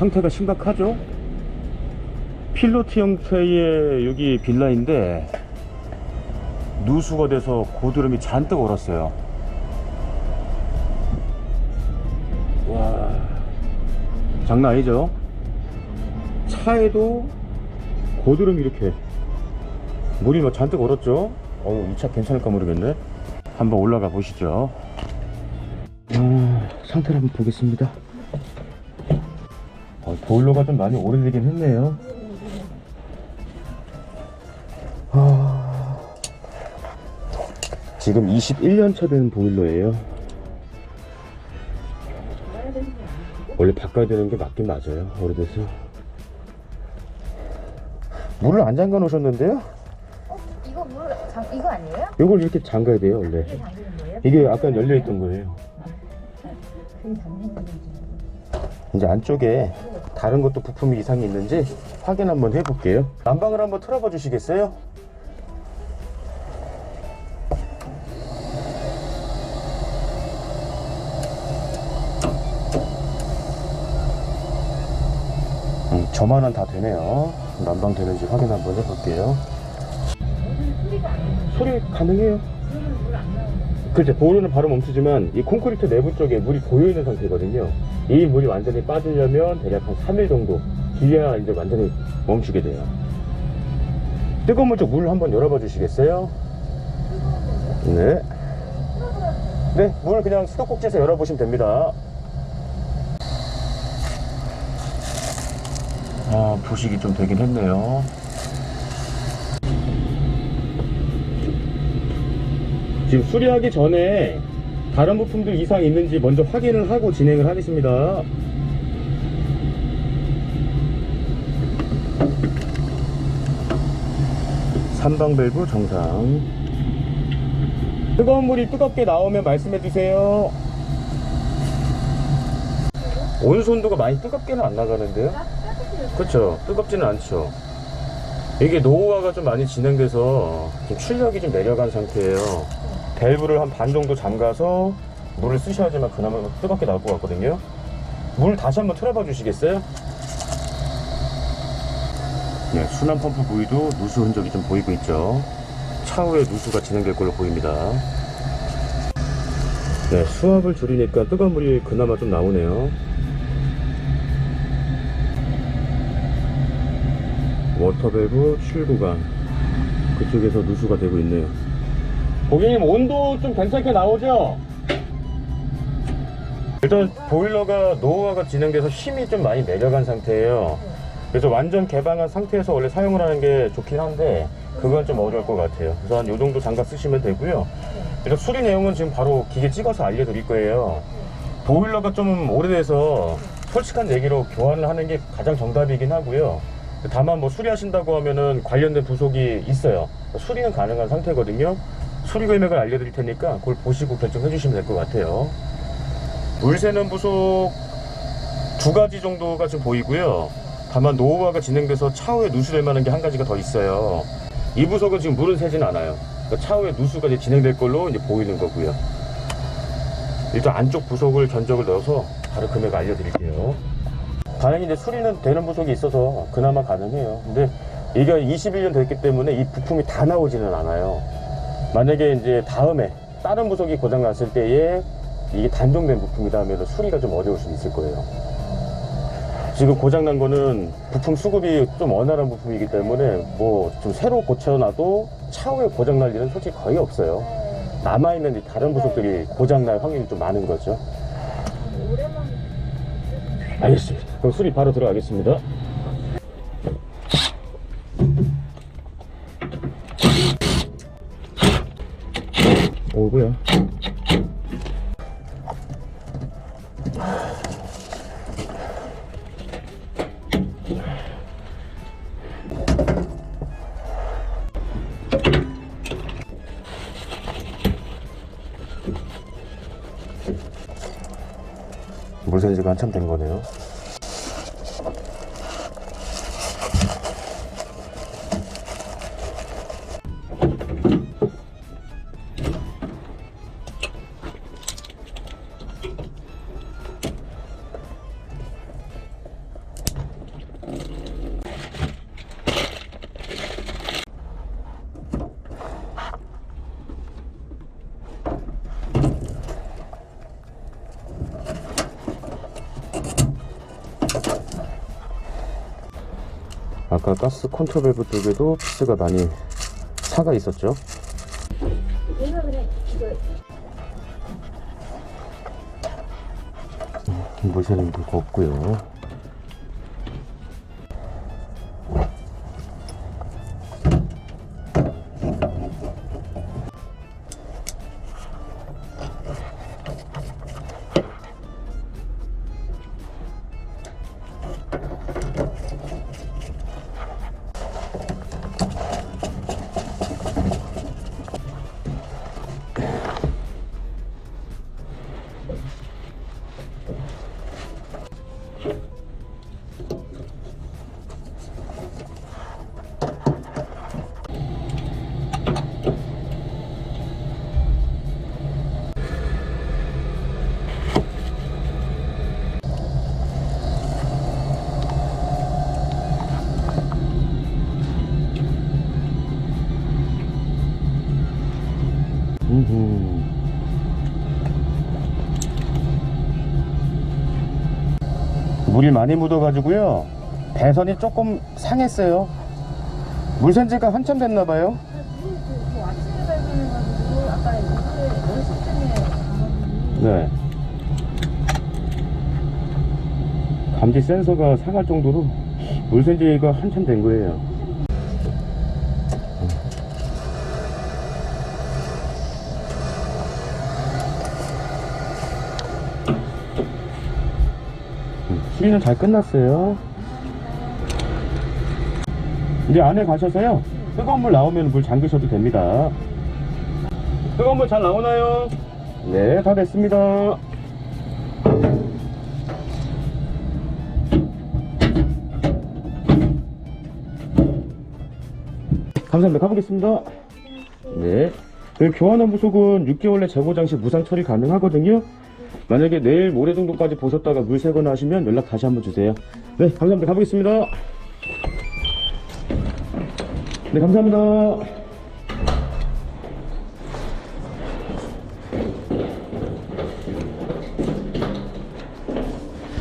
상태가 심각하죠? 필로트 형태의 여기 빌라인데 누수가 돼서 고드름이 잔뜩 얼었어요. 와, 장난 아니죠? 차에도 고드름이 이렇게 물이 막 잔뜩 얼었죠? 어우, 이 차 괜찮을까 모르겠네. 한번 올라가 보시죠. 어, 상태를 한번 보겠습니다. 어, 보일러가 좀 많이 오래되긴 했네요. 아, 지금 21년 차 된 보일러예요. 원래 바꿔야 되는 게 맞긴 맞아요. 오래돼서. 물을 안 잠가 놓으셨는데요? 이거 물 장, 이거 아니에요? 이걸 이렇게 잠가야 돼요, 원래. 이게 잠기는 거예요? 이게 아까 열려 있던 거예요. 그게 잠기는 거죠. 이제 안쪽에 다른 것도 부품이 이상이 있는지 확인 한번 해볼게요. 난방을 한번 틀어봐 주시겠어요? 음, 저만은 다 되네요. 난방 되는지 확인 한번 해볼게요. 소리 가능해요. 그렇죠. 보일러는 바로 멈추지만 이 콘크리트 내부 쪽에 물이 고여 있는 상태거든요. 이 물이 완전히 빠지려면 대략 한 3일 정도 뒤에야 이제 완전히 멈추게 돼요. 뜨거운 물 쪽 물 한번 열어봐 주시겠어요? 네. 네, 물 그냥 수도꼭지에서 열어보시면 됩니다. 아, 부식이 좀 되긴 했네요. 지금 수리하기 전에 다른 부품들 이상 있는지 먼저 확인을 하고 진행을 하겠습니다. 삼방 밸브 정상. 뜨거운 물이 뜨겁게 나오면 말씀해 주세요. 온순도가 많이 뜨겁게는 안 나가는데요? 그렇죠. 뜨겁지는 않죠. 이게 노후화가 좀 많이 진행돼서 좀 출력이 좀 내려간 상태예요. 밸브를 한 반 정도 잠가서 물을 쓰셔야지만 그나마 뜨겁게 나올 것 같거든요. 물 다시 한번 틀어봐 주시겠어요? 네, 순환 펌프 부위도 누수 흔적이 좀 보이고 있죠. 차후에 누수가 진행될 걸로 보입니다. 네, 수압을 줄이니까 뜨거운 물이 그나마 좀 나오네요. 워터밸브 출구간 그쪽에서 누수가 되고 있네요. 고객님 온도 좀 괜찮게 나오죠? 일단 보일러가 노후화가 진행돼서 힘이 좀 많이 내려간 상태예요. 그래서 완전 개방한 상태에서 원래 사용을 하는 게 좋긴 한데 그건 좀 어려울 것 같아요. 그래서 한 요 정도 장갑 쓰시면 되고요. 일단 수리 내용은 지금 바로 기계 찍어서 알려드릴 거예요. 보일러가 좀 오래돼서 솔직한 얘기로 교환을 하는 게 가장 정답이긴 하고요. 다만 뭐 수리하신다고 하면은 관련된 부속이 있어요. 수리는 가능한 상태거든요. 수리 금액을 알려드릴 테니까 그걸 보시고 결정해 주시면 될 것 같아요. 물 새는 부속 두 가지 정도가 좀 보이고요. 다만 노후화가 진행돼서 차후에 누수될 만한 게 한 가지가 더 있어요. 이 부속은 지금 물은 새진 않아요. 그러니까 차후에 누수가 이제 진행될 걸로 이제 보이는 거고요. 일단 안쪽 부속을 견적을 넣어서 바로 금액 알려드릴게요. 다행히 이제 수리는 되는 부속이 있어서 그나마 가능해요. 근데 이게 21년 됐기 때문에 이 부품이 다 나오지는 않아요. 만약에 이제 다음에 다른 부속이 고장 났을 때에 이게 단종된 부품이다 하면 수리가 좀 어려울 수 있을 거예요. 지금 고장 난 거는 부품 수급이 좀 원활한 부품이기 때문에 뭐 좀 새로 고쳐놔도 차후에 고장 날 일은 솔직히 거의 없어요. 남아있는 이 다른 부속들이 고장 날 확률이 좀 많은 거죠. 알겠습니다. 그럼 수리 바로 들어가겠습니다. 오고요. 물샌 지가 한참 된 거네요. 아까 가스 컨트롤 밸브 쪽에도 피스가 많이 차가 있었죠. 모셔는 거 없고요. 물이 많이 묻어가지고요. 배선이 조금 상했어요. 물센지가 한참 됐나봐요. 네. 감지 센서가 상할 정도로 물센지가 한참 된 거예요. 수리는 잘 끝났어요. 이제 안에 가셔서요. 뜨거운 물 나오면 물 잠그셔도 됩니다. 뜨거운 물 잘 나오나요? 네, 다 됐습니다. 감사합니다. 가보겠습니다. 네. 그 교환한 부속은 6개월 내 재고 장 시 무상 처리 가능하거든요. 만약에 내일 모레 정도까지 보셨다가 물 새거나 하시면 연락 다시 한번 주세요. 네, 감사합니다. 가보겠습니다. 네, 감사합니다.